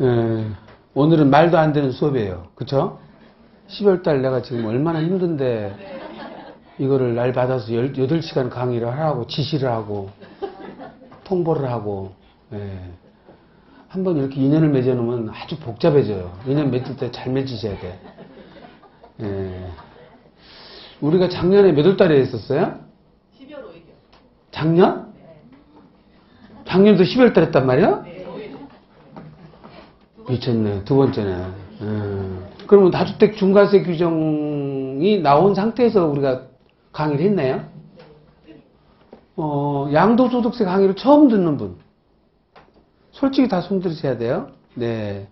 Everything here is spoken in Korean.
예, 오늘은 말도 안 되는 수업이에요. 그쵸? 10월달 내가 지금 얼마나 힘든데 이거를 날 받아서 8시간 강의를 하라고 지시를 하고 통보를 하고 예. 한번 이렇게 인연을 맺어놓으면 아주 복잡해져요. 인연 맺을 때 잘 맺으셔야 돼. 예. 우리가 작년에 몇 월 달에 했었어요? 12월 5일이요. 작년? 작년도 10월 달에 했단 말이야? 네, 5일. 미쳤네. 두 번째네. 음. 그러면 다주택 중과세 규정이 나온 상태에서 우리가 강의를 했나요? 어, 양도소득세 강의를 처음 듣는 분. 솔직히 다 손들으셔야 돼요. 네.